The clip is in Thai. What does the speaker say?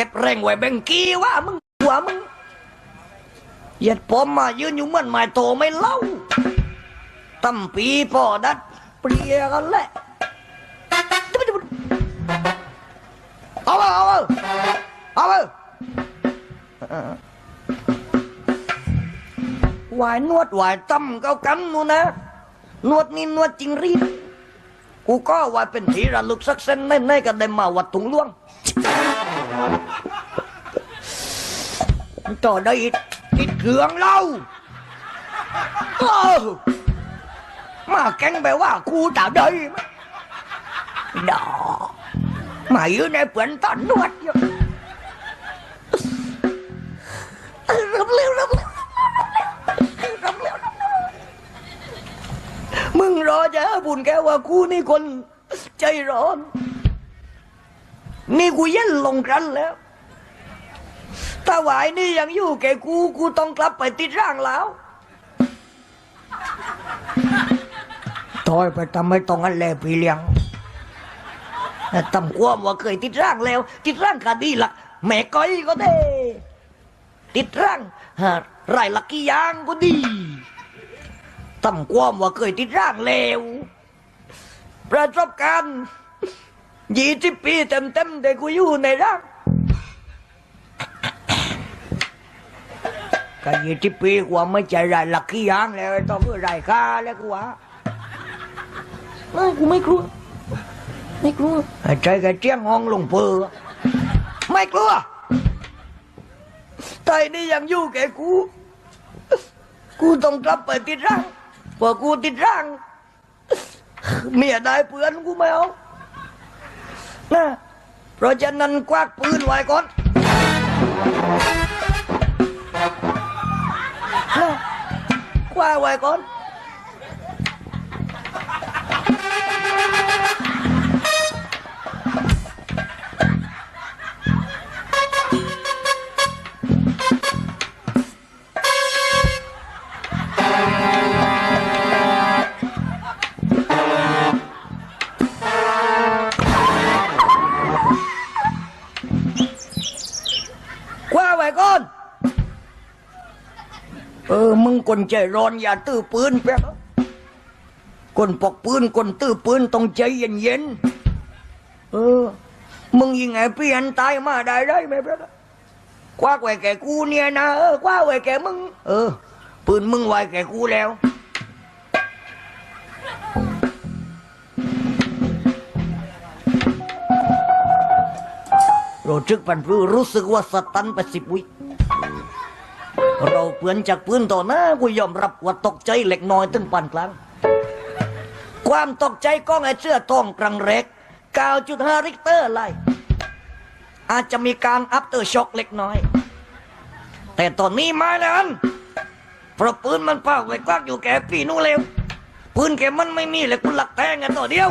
เก็บแรงไว้แบงกี้ว่ามึงหัวมึงเหยียดผมมายืนอยู่เหมือนไม้โตไม่เล่าตั้มปีพอดัดเปรียกันแหละเอาเอาเอาเอาเอาเอาหวายนวดหวายตั้มเกากันนู่นนะ นวดนี่นวดจริงรีกูก็ว่าเป็นทีระลึกสักเส้นแน่ๆกันได้มาวัดถุงล่วง ต่อได้ติดเครื่องเราเออมาแกงแบบว่ากูตาได้ไหมดอมาอยู่ในเปลือนตอนนวดอยู่รับเร็วรับเร็วรับเร็วรับเร็วมึงรอจะบุญแกว่ากูนี่คนใจร้อน นี่กูเย็นลงกันแล้วถ้าหวายนี่ยังอยู่แกกูกูต้องกลับไปติดร่างแล้วถอยไปทำไม่ต้องอันแลพี่เลี้ยงต่ำความว่าเคยติดร่างแล้ว ติดร่างคดีละแม่ก้อยก็ได้ ติดร่างฮะไรลักกี้ยางก็ดีตำความว่าเคยติดร่างแล้วประสบการณ์ ยี่สิบปีเต็มๆแต่กูอยู่ในร่างก็ยี่สิบปีกว่าไม่ใจไรหลักขี้ยางแล้วต้องเพื่อไรค่าแล้วกูว่าไม่กูไม่กลัวไม่กลัวใจกระเจียงห้องลงเพือไม่กลัวไตนี่ยังอยู่แกกู กูต้องกลับไปติดร่างพอกูติดร่าง เมียได้เพื่อนกูไม่เอา นะเพราะฉะนั้นควักปืนไว้ก่อนนะคว้าไว้ก่อน เออ มึงคนใจร้อนอย่าตื้อปืนแป๊บคนปอกปืนคนตื้อปืนต้องใจเย็นๆเออ มึงยิงไงเปลี่ยนตายมาได้ได้ไหมแป๊บคว้าไว้แกกูเนี่ยนะเออคว้าไว้แกมึง เออ ปืนมึงไวแกกูแล้วเราจึกปันพรือรู้สึกว่าสตันไปสิบวิ เราเปลือนจากปืนต่อหน้ากูยอมรับว่าตกใจเล็กน้อยถึงปานกลาง ความตกใจก้องไอ้เสื้อทองกรังเล็ก9.5ริกเตอร์ไล่อาจจะมีการอัปเตอร์ช็อกเล็กน้อย แต่ตอนนี้มาแล้วอันเพราะปืนมันเป้าไว้กว้างอยู่แก่ปีนู้นเร็วปืนแกมันไม่มีเลยกูหลักแทงกันต่อเดียว